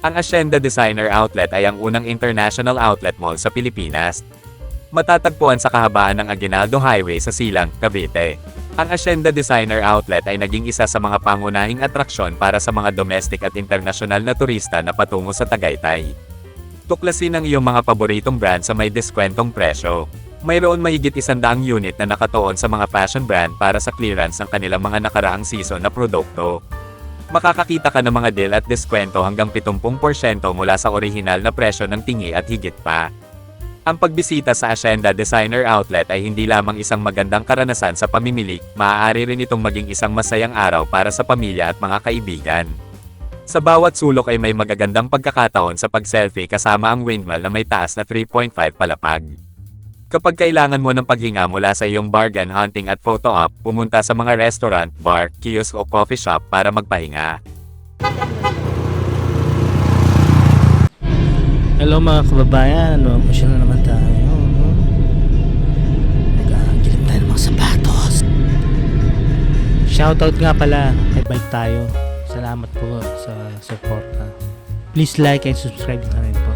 Ang Hacienda Designer Outlet ay ang unang international outlet mall sa Pilipinas. Matatagpuan sa kahabaan ng Aguinaldo Highway sa Silang, Cavite. Ang Hacienda Designer Outlet ay naging isa sa mga pangunahing atraksyon para sa mga domestic at internasyonal na turista na patungo sa Tagaytay. Tuklasin ang iyong mga paboritong brand sa may diskwentong presyo. Mayroon mahigit isandaang unit na nakatuon sa mga fashion brand para sa clearance ng kanilang mga nakaraang season na produkto. Makakakita ka ng mga deal at diskwento hanggang 70% mula sa orihinal na presyo ng tingi at higit pa. Ang pagbisita sa Hacienda Designer Outlet ay hindi lamang isang magandang karanasan sa pamimili, maaari rin itong maging isang masayang araw para sa pamilya at mga kaibigan. Sa bawat sulok ay may magagandang pagkakataon sa pag-selfie kasama ang windmill na may taas na 3.5 palapag. Kapag kailangan mo ng paghinga mula sa iyong bargain hunting at photo op, pumunta sa mga restaurant, bar, kiosk o coffee shop para magpahinga. Hello mga kababayan, ano, masya na naman tayo. No? Nag-aagilim tayo ng mga sapatos. Shoutout nga pala kay Bike Tayo. Salamat po sa suporta. Please like and subscribe na rin po.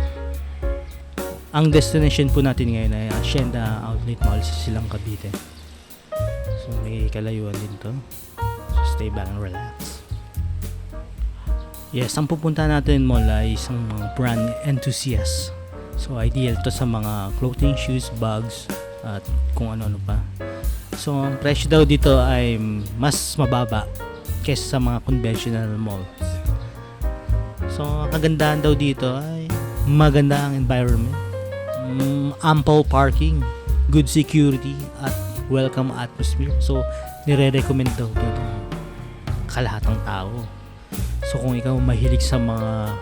Ang destination po natin ngayon ay Hacienda Outlet Mall sa Silang Cavite. So may kalayuan din to. So stay back and relax. Yes, ang pupunta natin mall ay isang mga brand enthusiast. So ideal to sa mga clothing, shoes, bags, at kung ano-ano pa. So ang presyo daw dito ay mas mababa kaysa sa mga conventional malls. So ang kagandahan daw dito ay maganda ang environment, mm, ample parking, good security, at welcome atmosphere. So nire-recommend daw to ng kalahatang tao. So kung ikaw mahilig sa mga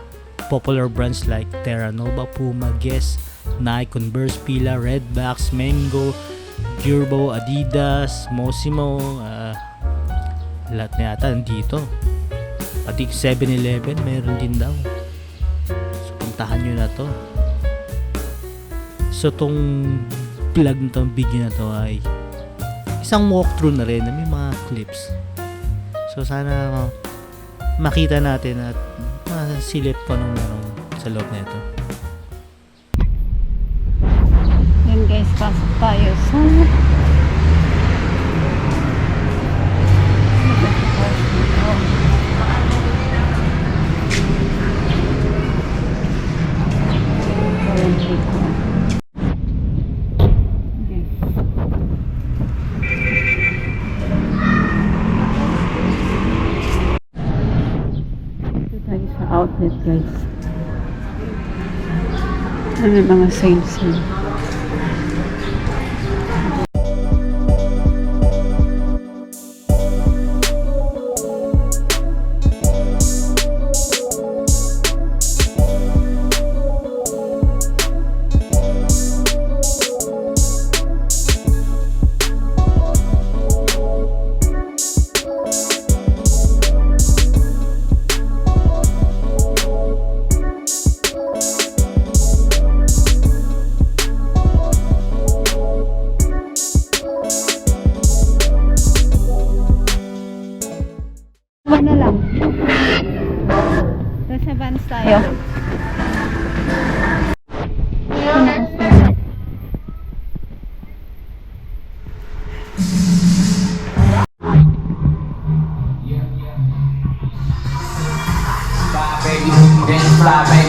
popular brands like Terra Nova, Puma, Guess, Nike, Converse, Fila, Redbox, Mango, Gerbo, Adidas, Mosimo, ah, lahat na yata nandito. Pati 7-Eleven meron din daw. So puntahan nyo na to. So tong vlog na to, video na to ay isang walkthrough na rin na may mga clips. So sana makita natin at masilip ko nung meron sa loob na ito. Yun guys, pasok tayo sa Dito tayo sa outlet guys. Ano mga sales sale.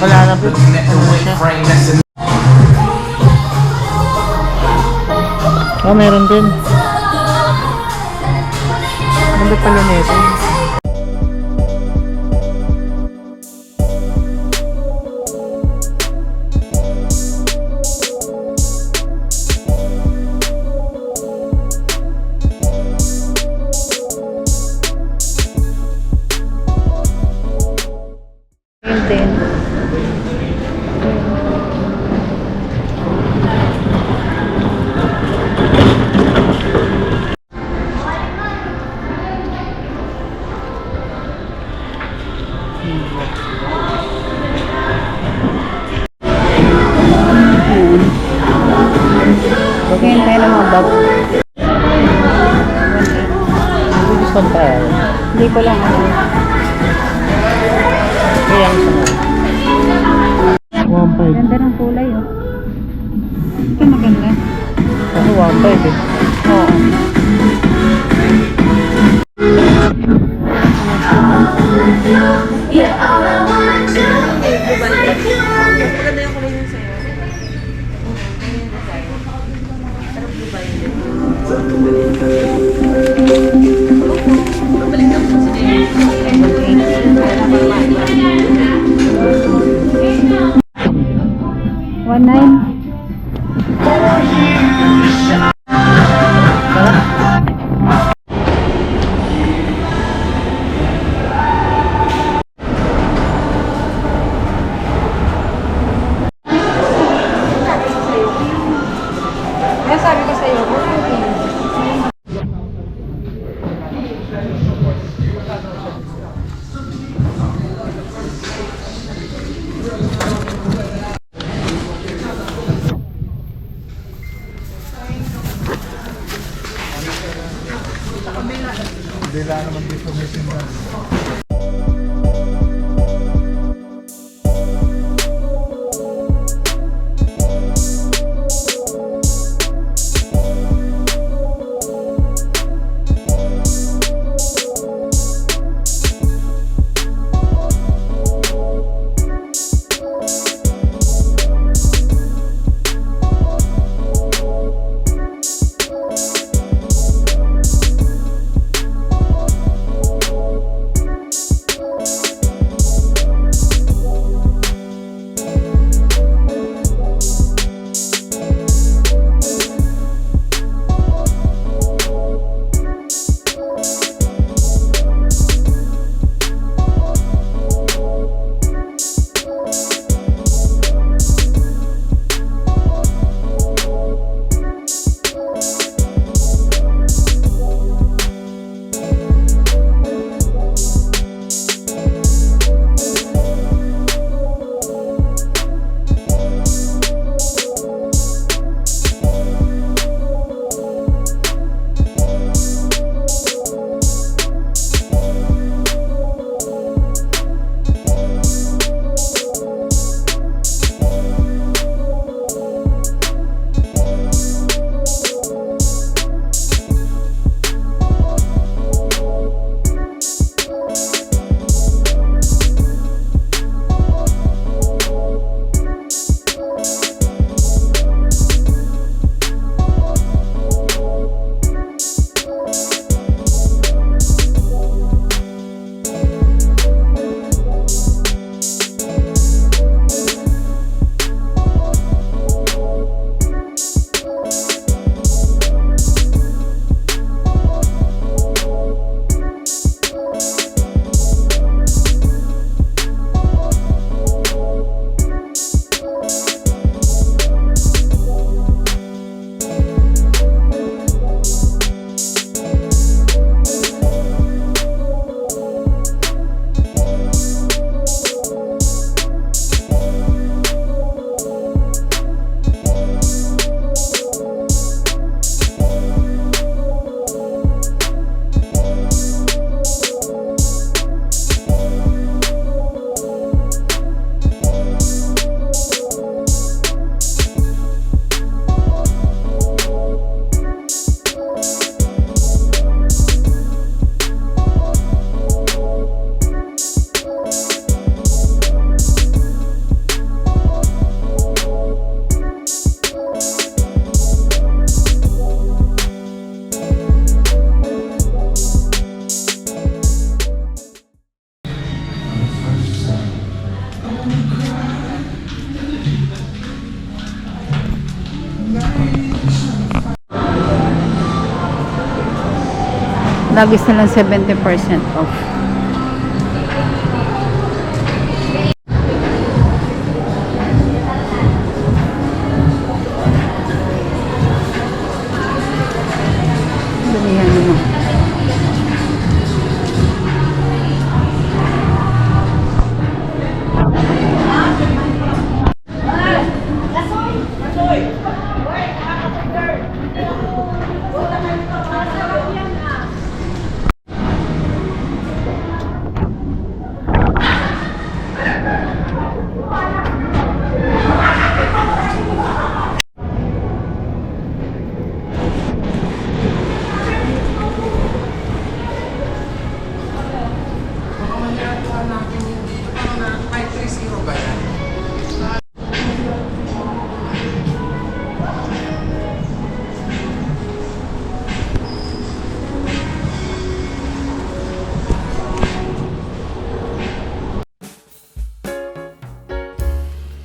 Wala na po. Oh, meron din. Ganda pala nito. Pwede. Oo. Maganda yung kulay niya sa'yo. Babalik na Bila naman dito may sindas. Lagi silang 70% off. 花样。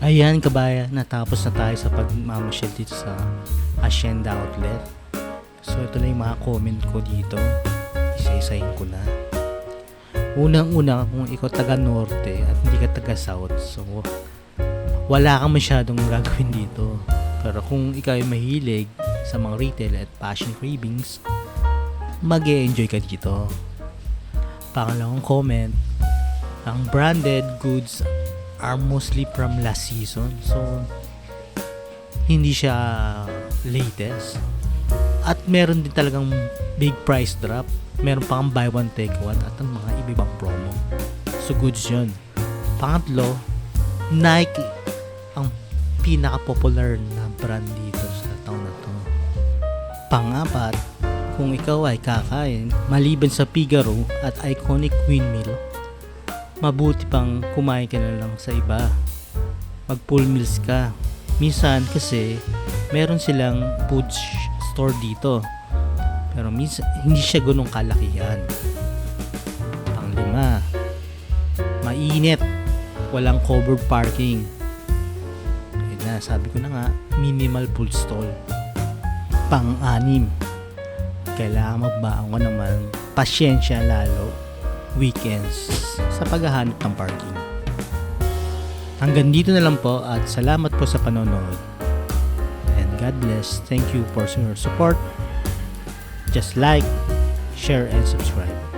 Ayan kabayan, natapos na tayo sa pagmamasyal dito sa Hacienda Outlet. So ito na yung mga comment ko dito. Isa-isahin ko na. Unang-una kung ikaw taga Norte at hindi ka taga South, so wala kang masyadong gagawin dito. Pero kung ikaw ay mahilig sa mga retail at fashion cravings, mag enjoy ka dito. Pangalawang comment, ang branded goods are mostly from last season. So, hindi siya latest. At meron din talagang big price drop. Meron pa kang buy one take one at ang mga ibibang promo. So, goods yun. Pangatlo, Nike ang pinaka-popular na brand dito sa taon na to. Pangapat, kung ikaw ay kakain, maliban sa Figaro at iconic windmill, mabuti pang kumain ka na lang sa iba. Mag full meals ka. Minsan kasi meron silang food store dito. Pero minsan hindi siya ganun kalakihan. Panglima, mainit. Walang covered parking. Yun na, sabi ko na nga, minimal food stall. Pang-anim, kailangan magbaon ko naman pasyensya lalo weekends sa paghahanap ng parking. Hanggang dito na lang po at salamat po sa panonood. And God bless. Thank you for your support. Just like, share, and subscribe.